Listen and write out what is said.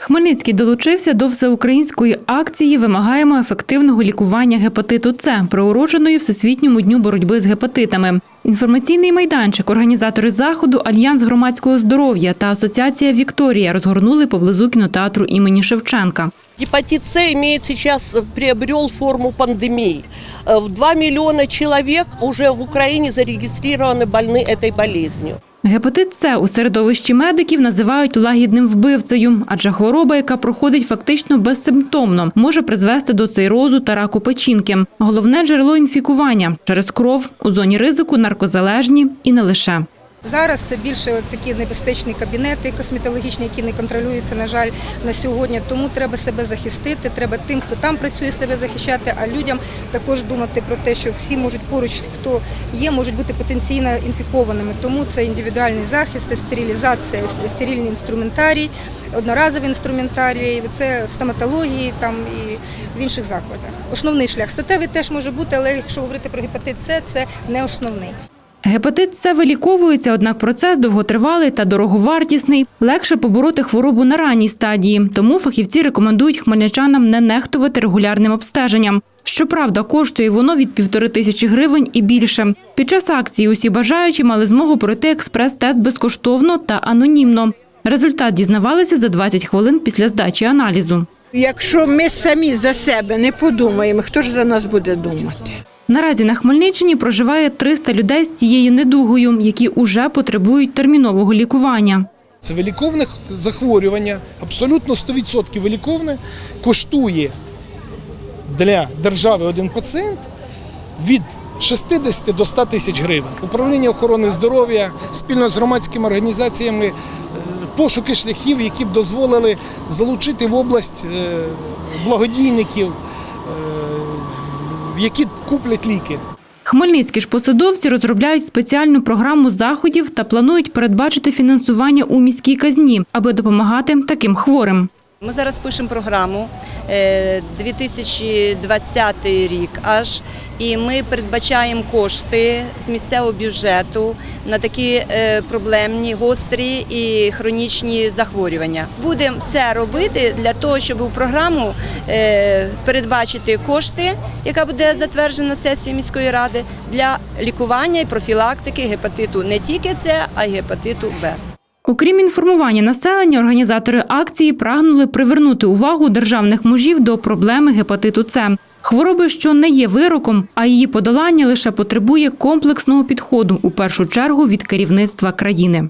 Хмельницький долучився до всеукраїнської акції Вимагаємо ефективного лікування гепатиту С, приуроченої Всесвітньому дню боротьби з гепатитами. Інформаційний майданчик, організатори заходу, Альянс громадського здоров'я та Асоціація Вікторія розгорнули поблизу кінотеатру імені Шевченка. Гепатит С имеет сейчас, э, приобрел форму пандемии. Э, 2 миллиона человек уже в Украине зарегистрированы больны этой болезнью. Гепатит С у середовищі медиків називають лагідним вбивцею, адже хвороба, яка проходить фактично безсимптомно, може призвести до цейрозу та раку печінки. Головне джерело інфікування через кров у зоні ризику наркозалежні і не лише. Зараз це більше такі небезпечні кабінети косметологічні, які не контролюються, на жаль, на сьогодні. Тому треба себе захистити. Треба тим, хто там працює, себе захищати, а людям також думати про те, що всі можуть поруч, хто є, можуть бути потенційно інфікованими. Тому це індивідуальний захист, стерилізація, стерильний інструментарій, одноразовий інструментарій. Це в стоматології там і в інших закладах. Основний шлях статевий теж може бути, але якщо говорити про гепатит С, це не основний. Гепатит С виліковується, однак процес довготривалий та дороговартісний. Легше побороти хворобу на ранній стадії. Тому фахівці рекомендують хмельничанам не нехтувати регулярним обстеженням. Щоправда, коштує воно від півтори тисячі гривень і більше. Під час акції усі бажаючі мали змогу пройти експрес-тест безкоштовно та анонімно. Результат дізнавалися за 20 хвилин після здачі аналізу. Якщо ми самі за себе не подумаємо, хто ж за нас буде думати? Наразі на Хмельниччині проживає 300 людей з цією недугою, які уже потребують термінового лікування. Це виліковне захворювання, абсолютно 100% виліковне, коштує для держави один пацієнт від 60 до 100 тисяч гривень. Управління охорони здоров'я спільно з громадськими організаціями е, пошуки шляхів, які б дозволили залучити в область е, благодійників, які куплять ліки. Хмельницькі ж посадовці розробляють спеціальну програму заходів та планують передбачити фінансування у міській казні, аби допомагати таким хворим. Ми зараз пишемо програму е, 2020 рік аж, і ми передбачаємо кошти з місцевого бюджету на такі е, проблемні, гострі і хронічні захворювання. Будемо все робити для того, щоб у програму е, передбачити кошти, яка буде затверджена сесією міської ради для лікування і профілактики гепатиту не тільки С, а й гепатиту Б. Окрім інформування населення, організатори акції прагнули привернути увагу державних мужів до проблеми гепатиту С. Хвороби, що не є вироком, а її подолання лише потребує комплексного підходу у першу чергу від керівництва країни.